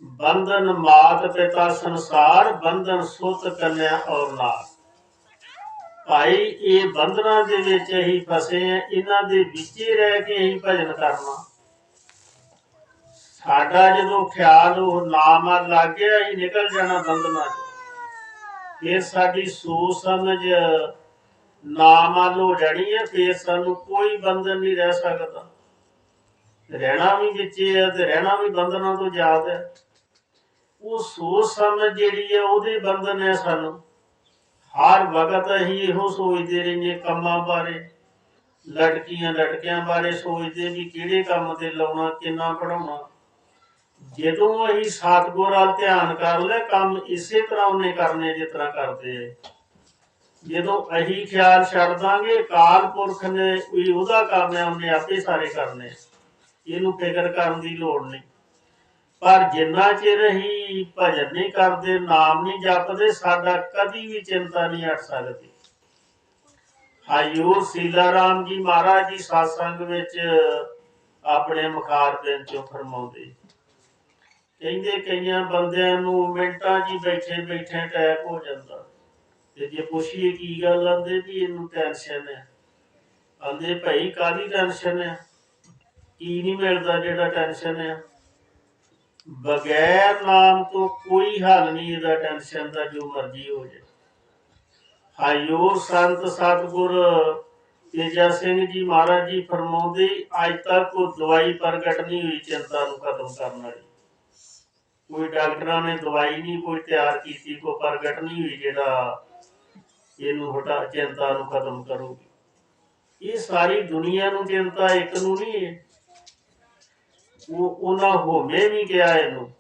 ਬੰਧਨ ਮਾਤ ਪਿਤਾ ਸੰਸਾਰ, ਬੰਧਨ ਸੁਤ ਕੰਨਿਆ ਔਰ ਨਾਰ। ਭਾਈ, ਇਹ ਬੰਧਨਾਂ ਦੇ ਵਿੱਚ ਅਸੀਂ ਫਸੇ ਆ ਇਹਨਾਂ ਦੇ ਵਿੱਚ ਹੀ ਰਹਿ ਕੇ ਅਸੀਂ ਭਜਨ ਕਰਨਾ। ਸਾਡਾ ਜਦੋਂ ਖਿਆਲ ਉਹ ਨਾਮ ਆ, ਲੱਗ ਗਿਆ ਹੀ ਨਿਕਲ ਜਾਣਾ ਬੰਧਨਾਂ ਚ। ਫਿਰ ਸਾਡੀ ਸੋਚ ਸਮਝ ਨਾਮ ਹੋ ਜਾਣੀ ਹੈ ਫਿਰ ਸਾਨੂੰ ਕੋਈ ਬੰਧਨ ਨਹੀਂ ਰਹਿ ਸਕਦਾ। ਰਹਿਣਾ ਵੀ ਵਿੱਚ ਹੀ ਹੈ ਤੇ ਰਹਿਣਾ ਵੀ ਬੰਧਨਾਂ ਤੋਂ ਯਾਦ ਹੈ ਉਹ ਸੋਚ ਸਮਝ ਜਿਹੜੀ ਹੈ ਉਹਦੇ ਬੰਧਨ ਹੈ ਸਾਨੂੰ। ਹਰ ਵਕਤ ਅਸੀਂ ਇਹੋ ਸੋਚਦੇ ਰਹਿੰਦੇ ਕੰਮਾਂ ਬਾਰੇ ਲਟਕੀਆਂ ਲਟਕਿਆਂ ਬਾਰੇ ਸੋਚਦੇ ਵੀ ਕਿਹੜੇ ਕੰਮ ਤੇ ਲਾਉਣਾ, ਕਿੰਨਾ ਪੜਾਉਣਾ ਜਦੋਂ ਅਸੀਂ ਸਤਿਗੁਰ ਵੱਲ ਧਿਆਨ ਕਰ ਲੈ, ਕੰਮ ਇਸੇ ਤਰ੍ਹਾਂ ਉਹਨੇ ਕਰਨੇ ਜਿਸ ਤਰ੍ਹਾਂ ਕਰਦੇ ਆ। ਜਦੋਂ ਅਸੀਂ ਖਿਆਲ ਛੱਡ ਦਾਂਗੇ, ਕਾਲ ਪੁਰਖ ਨੇ ਵੀ ਉਹਦਾ ਕੰਮ ਹੈ ਉਹਨੇ ਆਪੇ ਸਾਰੇ ਕਰਨੇ। ਇਹਨੂੰ ਫਿਕਰ ਕਰਨ ਦੀ ਲੋੜ ਨਹੀਂ। ਪਰ ਜਿੰਨਾ ਚਿਰ ਅਸੀਂ ਭਜਨ ਨਹੀਂ ਕਰਦੇ, ਨਾਮ ਨਹੀਂ ਜਪਦੇ, ਸਾਡਾ ਕਦੀ ਵੀ ਚਿੰਤਾ ਨਹੀਂ ਹਟ ਸਕਦੀ। ਹਯੂਰ ਸੀਲਾਰਾਮ ਜੀ ਮਹਾਰਾਜ ਜੀ satsang ਵਿੱਚ ਆਪਣੇ ਮੁਖਾਰ ਦੇ ਚੋਂ ਫਰਮਾਉਂਦੇ। ਕਹਿੰਦੇ ਕਈਆਂ ਬੰਦਿਆਂ ਨੂੰ ਮਿੰਟਾਂ 'ਚ ਬੈਠੇ ਬੈਠੇ ਅਟੈਕ ਹੋ ਜਾਂਦਾ। ਤੇ ਜੇ ਪੁੱਛੀਏ ਕੀ ਗੱਲ ਆਂਦੇ ਵੀ ਇਹਨੂੰ ਟੈਨਸ਼ਨ ਹੈ ਆਂਦੇ, ਭਾਈ ਕਾਹਦੀ ਟੈਨਸ਼ਨ ਹੈ ਕੀ ਨਹੀਂ ਮਿਲਦਾ ਜਿਹੜਾ ਟੈਨਸ਼ਨ ਹੈ ਬਗੈਰ ਨਾਮ ਤੋਂ ਕੋਈ ਹੱਲ ਨਹੀਂ, ਇਹਦਾ ਟੈਨਸ਼ਨ ਦਾ ਜੋ ਮਰਜ਼ੀ ਹੋ ਜਾਏ। ਹਾਇਓ ਸੰਤ ਸਤਗੁਰ, ਤੇਜਾ ਸਿੰਘ ਜੀ ਮਹਾਰਾਜ ਜੀ ਫਰਮਾਉਂਦੇ, ਅੱਜ ਤੱਕ ਕੋਈ ਦਵਾਈ ਪ੍ਰਗਟ ਨਹੀਂ ਹੋਈ ਚਿੰਤਾ ਨੂੰ ਖਤਮ ਕਰਨ ਵਾਲੀ। ਕੋਈ ਡਾਕਟਰਾਂ ਨੇ ਦਵਾਈ ਨਹੀਂ, ਕੋਈ ਤਿਆਰ ਕੀਤੀ, ਕੋਈ ਪ੍ਰਗਟ ਨਹੀਂ ਹੋਈ ਜਿਹੜਾ ਇਹਨੂੰ ਹਟਾ, ਚਿੰਤਾ ਨੂੰ ਖਤਮ ਕਰੂਗੀ। ਇਹ ਸਾਰੀ ਦੁਨੀਆ ਨੂੰ ਚਿੰਤਾ ਇੱਕ ਨੂੰ ਨਹੀਂ ਹੈ ਉਹ ਉਹਨਾਂ ਹੋਮੇ ਵੀ ਗਿਆ ਇਹਨੂੰ।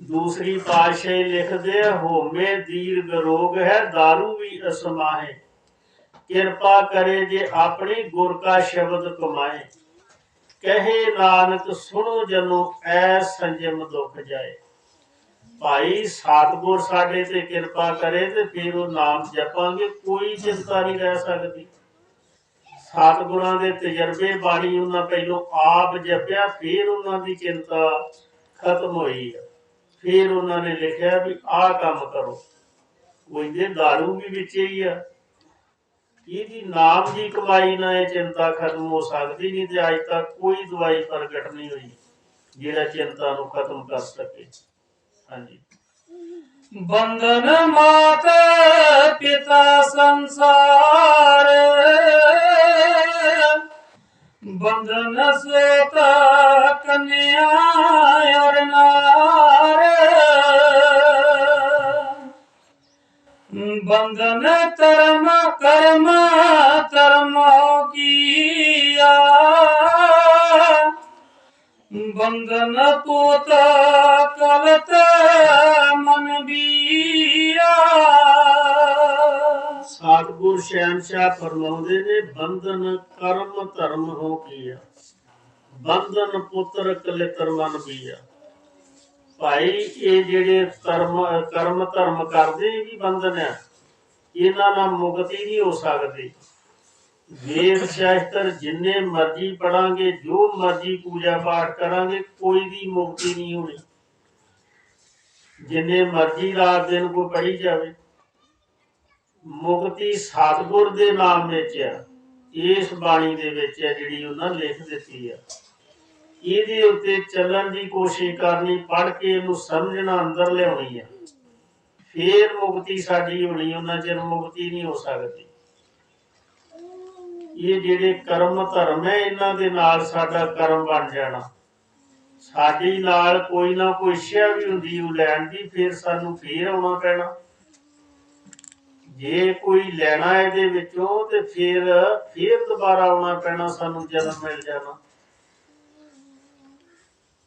ਦੂਸਰੀ ਪਾਤਸ਼ਾਹੀ ਲਿਖਦੇ ਹੋਮੇ ਦੀਰਘ ਰੋਗ ਹੈ दारू ਵੀ ਅਸਮਾਹੇ। ਕਿਰਪਾ ਕਰੇ ਜੇ ਆਪਣੀ ਗੁਰ ਕਾ ਸ਼ਬਦ ਕਮਾਏ। ਕਹੇ ਨਾਨਕ, ਸੁਣੋ ਜਨੋ, ਐ ਸੰਜਮ ਦੁਖ ਜਾਏ। ਭਾਈ, ਸਤਿਗੁਰ ਸਾਡੇ ਤੇ ਕਿਰਪਾ ਕਰੇ ਤੇ ਫਿਰ ਉਹ ਨਾਮ ਜਪਾਂਗੇ, ਕੋਈ ਚਿੰਤਾ ਨਹੀਂ ਰਹਿ ਸਕਦੀ। ਸਤਿਗੁਰਾਂ ਦੇ ਤਜਰਬੇ ਬਾਣੀ ਉਹਨਾਂ ਪਹਿਲੋਂ ਆਪ ਜਪਿਆ, ਫਿਰ ਉਹਨਾਂ ਦੀ ਚਿੰਤਾ ਖਤਮ ਹੋਈ ਫਿਰ ਉਹਨਾਂ ਨੇ ਲਿਖਿਆ ਵੀ ਆਹ ਕੰਮ ਕਰੋ। ਕੋਈ ਦੇ ਦਾਰੂ ਵੀ ਵਿੱਚ ਹੀ ਆ, ਇਹਦੀ ਨਾਮ ਦੀ ਕਮਾਈ ਨਾਲ ਇਹ ਚਿੰਤਾ ਖਤਮ ਹੋ ਸਕਦੀ ਨਹੀਂ ਤੇ ਅੱਜ ਤੱਕ ਕੋਈ ਦਵਾਈ ਪ੍ਰਗਟ ਨਹੀਂ ਹੋਈ, ਜਿਹੜਾ ਚਿੰਤਾ ਨੂੰ ਖਤਮ ਕਰ ਸਕੇ। ਹਾਂਜੀ। ਬੰਧਨ ਮਾਤ ਪਿਤਾ ਸੰਸਾਰ ਬੰਧਨ ਸੋਤ ਕਨਿਆ ਔਰ ਨਾਰ ਬੰਧਨ ਕਰਮ ਕਰਮ ਧਰਮ ਕੀਆ ਬੰਧਨ ਪੋਤ ਕਲਤ ਸਤਿਗੁਰ ਸ਼ਹਿਨशाह ਫਰਮਾਉਂਦੇ ਨੇ, ਬੰਧਨ ਕਰਮ ਧਰਮ ਹੋ ਕੀਆ ਬੰਧਨ ਪੁੱਤਰ ਕਲਿਤਰ ਮਨ ਬੀਆ ਭਾਈ, ਇਹ ਜਿਹੜੇ ਕਰਮ ਕਰਮ ਧਰਮ ਕਰਦੇ, ਇਹ ਵੀ ਬੰਧਨ ਆ। ਇਹਨਾਂ ਨਾਲ ਮੁਕਤੀ ਨਹੀਂ ਹੋ ਸਕਦੀ। ਵੇਦ ਸ਼ਾਸਤਰ ਜਿੰਨੇ ਮਰਜ਼ੀ ਪੜਾਂਗੇ ਜੋ ਮਰਜ਼ੀ ਪੂਜਾ ਪਾਠ ਕਰਾਂਗੇ, ਕੋਈ ਦੀ ਮੁਕਤੀ ਨਹੀਂ ਹੋਣੀ। ਜਿੰਨੇ ਮਰਜ਼ੀ ਰਾਤ ਦਿਨ ਕੋ ਪੜੀ ਜਾਵੇ। ਮੁਕਤੀ ਸਤਿਗੁਰ ਦੇ ਨਾਮ ਵਿੱਚ ਆ। ਇਸ ਬਾਣੀ ਦੇ ਵਿੱਚ ਆ ਜਿਹੜੀ ਉਹਨਾਂ ਲਿਖ ਦਿੱਤੀ ਆ। ਇਹਦੇ ਉੱਤੇ ਚੱਲਣ ਦੀ ਕੋਸ਼ਿਸ਼ ਕਰਨੀ ਪੜ ਕੇ ਇਹਨੂੰ ਸਮਝਣਾ, ਅੰਦਰ ਲਿਆਉਣੀ ਆ। ਫੇਰ ਮੁਕਤੀ ਸਾਡੀ ਹੋਣੀ, ਉਹਨਾਂ ਚਿਰ ਮੁਕਤੀ ਨਹੀਂ ਹੋ ਸਕਦੀ। ਇਹ ਜਿਹੜੇ ਕਰਮ ਧਰਮ ਹੈ, ਇਹਨਾਂ ਦੇ ਨਾਲ ਸਾਡਾ ਕਰਮ ਬਣ ਜਾਣਾ। ਸਾਡੀ ਨਾਲ ਕੋਈ ਨਾ ਕੋਈ ਸਿਆ ਵੀ ਹੁੰਦੀ, ਉਹ ਲੈਣ ਦੀ ਫਿਰ ਸਾਨੂੰ ਫੇਰ ਆਉਣਾ ਪੈਣਾ। ਜੇ ਕੋਈ ਲੈਣਾ ਇਹਦੇ ਵਿੱਚੋਂ ਤੇ ਫਿਰ ਫਿਰ ਦੁਬਾਰਾ ਆਉਣਾ ਪੈਣਾ ਸਾਨੂੰ ਜਨਮ ਮਿਲ ਜਾਣਾ।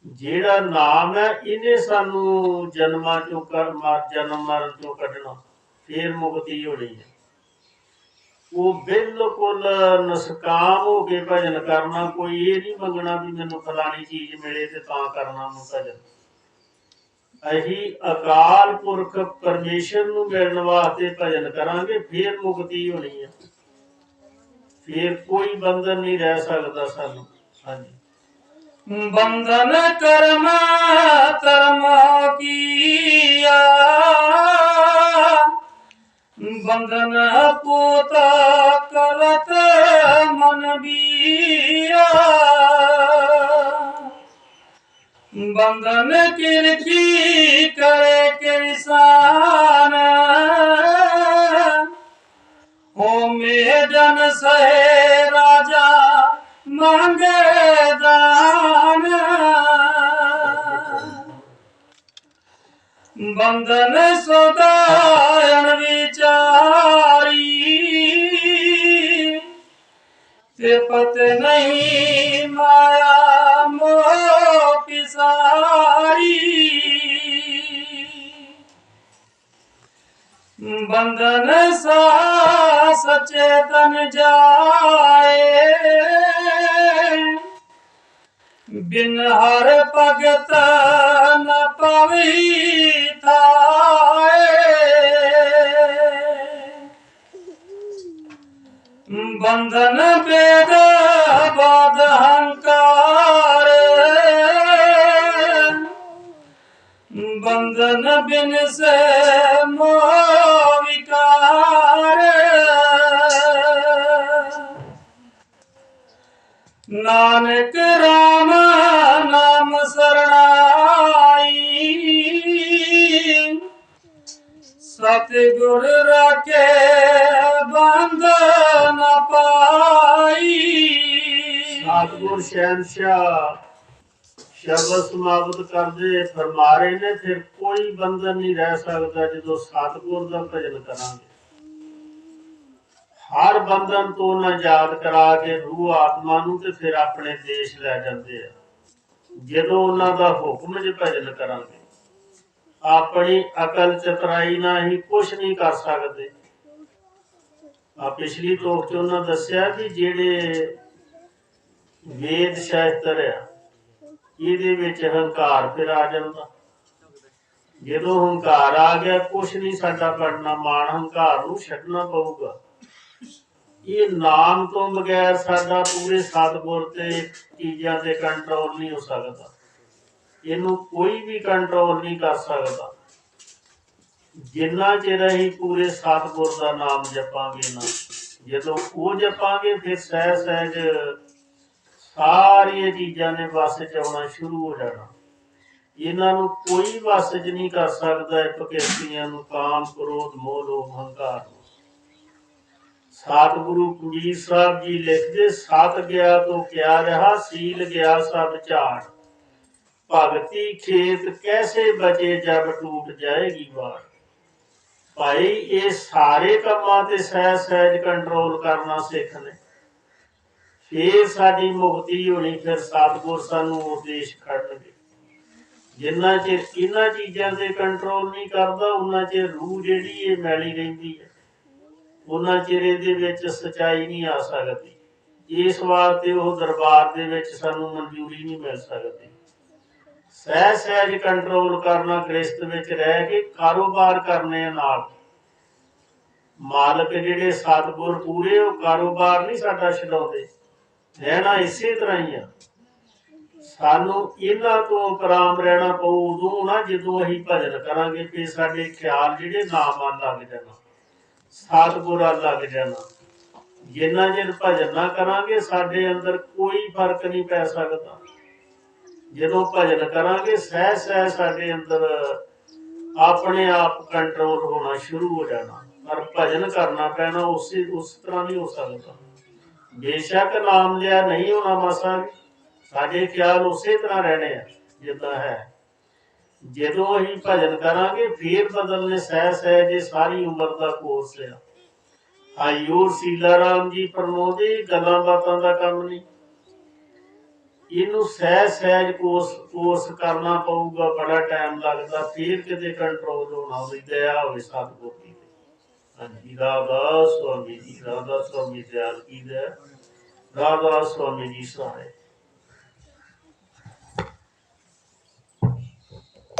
ਜਿਹੜਾ ਨਾਮ ਹੈ, ਇਹਨੇ ਸਾਨੂੰ ਜਨਮਾਂ ਚੋਂ ਕਰ ਜਨਮ ਮਰਨ ਚੋਂ ਕੱਢਣਾ, ਫੇਰ ਮੁਕਤੀ ਹੋਣੀ ਹੈ। ਉਹ ਬਿਲਕੁਲ ਨਸਕਾਮ ਹੋ ਕੇ ਭਜਨ ਕਰਨਾ, ਕੋਈ ਇਹ ਨਹੀਂ ਮੰਗਣਾ ਵੀ ਮੈਨੂੰ ਫਲਾਣੀ ਚੀਜ਼ ਮਿਲੇ ਤੇ ਤਾਂ ਕਰਨਾ ਨੂੰ ਭਜਨ ਅਹੀ ਅਕਾਲ ਪੁਰਖ ਪਰਮੇਸ਼ਰ ਨੂੰ ਮਿਲਣ ਵਾਸਤੇ ਭਜਨ ਕਰਾਂਗੇ, ਫੇਰ ਮੁਕਤੀ ਹੋਣੀ ਹੈ ਫੇਰ ਕੋਈ ਬੰਧਨ ਨਹੀਂ ਰਹਿ ਸਕਦਾ ਸਾਨੂੰ। ਹਾਂਜੀ। ਬੰਧਨ ਕਰਮ ਧਰਮ ਕੀਆ ਬੰਧਨ ਪੋਤ ਕਲਤ ਮਨ ਵੀ ਬੰਧਨ ਕਿਰਕੀ ਕਰੇ ਕਿਰਸਾਨ ਹੋ ਮੇ ਜਨ ਸਹਿ ਰਾਜਾ, ਮੰਗੇ ਦਾਨ। ਬੰਧਨ ਸਦਾਇਨ ਵਿਚਾਰੀ ਤੇ ਪਤ ਨਹੀਂ ਮਾਇਆ ਸਾਰੀ। ਬੰਧਨ ਸਾ ਸਚੇਤਨ ਜਾਏ। ਬਿਨ ਹਰ ਭਗਤ ਨ ਪਵੀ ਥਾਏ ਬੰਧਨ ਬੇਦ ਬਿਨ ਸੇ ਮੋਹ ਵਿਕਾਰ। ਨਾਨਕ ਰਾਮ ਨਾਮ ਸਰਣਾਈ। ਸਤਿਗੁਰ ਰਾਖੇ ਬੰਦ ਨ ਪਾਈ। ਸਤਿਗੁਰ ਸ਼ਹਿਨਸ਼ਾਹ। ਸ਼ਬਦ ਸਮਾਪਤ ਕਰਦੇ ਫਰਮਾਰੇ ਨੇ, ਫਿਰ ਕੋਈ ਬੰਧਨ ਨਹੀਂ ਰਹਿ ਸਕਦਾ ਜਦੋਂ ਸਤਿਗੁਰ ਦਾ ਭਜਨ ਕਰਾਂਗੇ। ਹਰ ਬੰਧਨ ਤੋਂ ਨਜਾਤ ਕਰਾ ਕੇ ਰੂਹ ਆਤਮਾ ਨੂੰ ਤੇ ਫਿਰ ਆਪਣੇ ਦੇਸ਼ ਲੈ ਜਾਂਦੇ ਆ। ਜਦੋਂ ਉਹਨਾਂ ਦਾ ਹੁਕਮ 'ਚ ਭਜਨ ਕਰਾਂਗੇ, ਆਪਣੀ ਅਕਲ ਚਤਰਾਈ ਨਾਲ ਹੀ ਕੁਝ ਨਹੀਂ ਕਰ ਸਕਦੇ। ਆ ਪਿਛਲੀ ਤੋਕ 'ਚ ਉਹਨਾਂ ਦੱਸਿਆ ਕਿ ਜਿਹੜੇ ਵੇਦ ਸ਼ਾਸਤਰ ਆ ਇਹਦੇ ਵਿੱਚ ਹੰਕਾਰ ਫਿਰ ਆ ਜਾਂਦਾ। ਜਦੋਂ ਹੰਕਾਰ ਆ ਗਿਆ, ਕੁਛ ਨਹੀਂ ਸਾਡਾ ਬਣਨਾ ਮਾਣ ਹੰਕਾਰ ਨੂੰ ਛੱਡਣਾ ਪਊਗਾ। ਇਹ ਨਾਮ ਤੋਂ ਬਗੈਰ ਸਾਡਾ ਪੂਰੇ ਸਤਿਗੁਰ ਤੇ ਚੀਜ਼ਾਂ ਤੇ ਕੰਟਰੋਲ ਨਹੀਂ ਹੋ ਸਕਦਾ। ਇਹਨੂੰ ਕੋਈ ਵੀ ਕੰਟਰੋਲ ਨਹੀਂ ਕਰ ਸਕਦਾ। ਜਿੰਨਾ ਚਿਰ ਅਸੀਂ ਪੂਰੇ ਸਤਗੁਰ ਦਾ ਨਾਮ ਜਪਾਂਗੇ ਨਾ, ਜਦੋਂ ਉਹ ਜਪਾਂਗੇ, ਫਿਰ ਸਹਿ ਸਹਿਜ ਸਾਰੀਆਂ ਚੀਜ਼ਾਂ ਨੇ ਵਸ ਚ ਆਉਣਾ ਸ਼ੁਰੂ ਹੋ ਜਾਣਾ। ਇਹਨਾਂ ਨੂੰ ਕੋਈ ਵਸ ਚ ਨਹੀਂ ਕਰ ਸਕਦਾ ਇਹ ਪ੍ਰਕਿਰਤੀਆਂ ਨੂੰ ਕਾਮ, ਕ੍ਰੋਧ, ਮੋਹ, ਲੋਭ, ਹੰਕਾਰ। ਸਤਿਗੁਰੂ ਕਬੀਰ ਸਾਹਿਬ ਜੀ ਲਿਖਦੇ, ਸਤ ਗਿਆ ਤੋਂ ਕਿਆ ਰਹਾ, ਸੀਲ ਗਿਆ ਸਭ ਝਾੜ। ਭਗਤੀ ਖੇਤ ਕੈਸੇ ਬਚੇ, ਜਬ ਟੂਟ ਜਾਏਗੀ ਵਾਰ ਭਾਈ, ਇਹ ਸਾਰੇ ਕੰਮਾਂ ਤੇ ਸਹਿਜ ਸਹਿਜ ਕੰਟਰੋਲ ਕਰਨਾ ਸਿੱਖ ਲੈ ਫੇਰ ਸਾਡੀ ਮੁਕਤੀ ਹੋਣੀ, ਫਿਰ ਸਤਿਗੁਰ ਸਾਨੂੰ ਉਪਦੇਸ਼ ਕਰਨਗੇ। ਜਿੰਨਾ ਚਿਰ ਇਹਨਾਂ ਚੀਜ਼ਾਂ ਤੇ ਕੰਟਰੋਲ ਨਹੀਂ ਕਰਦਾ, ਉਹਨਾਂ ਚਿਰ ਰੂਹ ਜਿਹੜੀ ਇਹ ਮੈਲੀ ਰਹਿੰਦੀ ਹੈ। ਉਹਨਾਂ ਚਿਰ ਇਹਦੇ ਵਿੱਚ ਸਚਾਈ ਨਹੀਂ ਆ ਸਕਦੀ। ਇਸ ਵਾਸਤੇ ਉਹ ਦਰਬਾਰ ਦੇ ਵਿੱਚ ਸਾਨੂੰ ਮਨਜ਼ੂਰੀ ਨਹੀਂ ਮਿਲ ਸਕਦੀ। ਸਹਿ ਸਹਿਜ ਕੰਟਰੋਲ ਕਰਨਾ ਗ੍ਰਸਤ ਵਿੱਚ ਰਹਿ ਕੇ ਕਾਰੋਬਾਰ ਕਰਨੇ ਨਾਲ। ਮਾਲਕ ਜਿਹੜੇ ਸਤਿਗੁਰ ਪੂਰੇ, ਉਹ ਕਾਰੋਬਾਰ ਨਹੀਂ ਸਾਡਾ ਛਡਾਉਂਦੇ। ਰਹਿਣਾ ਇਸੇ ਤਰ੍ਹਾਂ ਹੀ ਆ। ਸਾਨੂੰ ਇਹਨਾਂ ਤੋਂ ਉਪਰਾਮ ਰਹਿਣਾ ਪਊ, ਉਦੋਂ ਨਾ ਜਦੋਂ ਅਸੀਂ ਭਜਨ ਕਰਾਂਗੇ, ਤੇ ਸਾਡੇ ਖਿਆਲ ਜਿਹੜੇ ਨਾਮ ਆਉਣ ਲੱਗ ਜਾਣਾ। ਸਤਿਗੁਰਾਂ ਲੱਗ ਜਾਣਾ। ਜਿੰਨਾ ਚਿਰ ਭਜਨ ਨਾ ਕਰਾਂਗੇ, ਸਾਡੇ ਅੰਦਰ ਕੋਈ ਫ਼ਰਕ ਨਹੀਂ ਪੈ ਸਕਦਾ। ਜਦੋਂ ਭਜਨ ਕਰਾਂਗੇ ਸਹਿ ਸਹਿ ਸਾਡੇ ਅੰਦਰ ਆਪਣੇ ਆਪ ਕੰਟਰੋਲ ਹੋਣਾ ਸ਼ੁਰੂ ਹੋ ਜਾਣਾ। ਪਰ ਭਜਨ ਕਰਨਾ ਪੈਣਾ, ਉਸੇ ਉਸ ਤਰ੍ਹਾਂ ਨਹੀਂ ਹੋ ਸਕਦਾ। ਬੇਸ਼ੱਕ ਨਾਮ ਲਿਆ ਨਹੀਂ ਹੋਣਾ ਮਸਾ ਸਾਡੇ ਖਿਆਲ ਉਸੇ ਤਰ੍ਹਾਂ ਰਹਿਣੇ ਆ, ਜਿੱਦਾਂ ਹੈ। ਜਦੋਂ ਅਸੀਂ ਭਜਨ ਕਰਾਂਗੇ, ਫੇਰ ਬਦਲਨੇ ਸਹਿ ਸਹਿ ਜੇ ਸਾਰੀ ਉਮਰ ਦਾ ਕੋਰਸ ਆ ਆਯੂਰ ਸੀਲਾਰਾਮ ਜੀ ਫਰਮਾਉਂਦੇ ਗੱਲਾਂ ਬਾਤਾਂ ਦਾ ਕੰਮ ਨਹੀਂ। ਇਹਨੂੰ ਸਹਿ ਸਹਿਜ ਕੋਰਸ ਕੋਰਸ ਕਰਨਾ ਪਊਗਾ, ਬੜਾ ਟਾਈਮ ਲੱਗਦਾ, ਫੇਰ ਕਿਤੇ ਕੰਟਰੋਲ ਹੋਣਾ ਉਹਦੀ ਦਇਆ ਹੋਵੇ ਸਤਿਗੁਰ। ਹਾਂਜੀ ਰਾਧਾ ਸਵਾਮੀ ਜੀ ਰਾਧਾ ਸਵਾਮੀ ਦਿਆਲ ਕੀ ਦੇ ਰਾਧਾ ਜੀ ਸਹਾਇ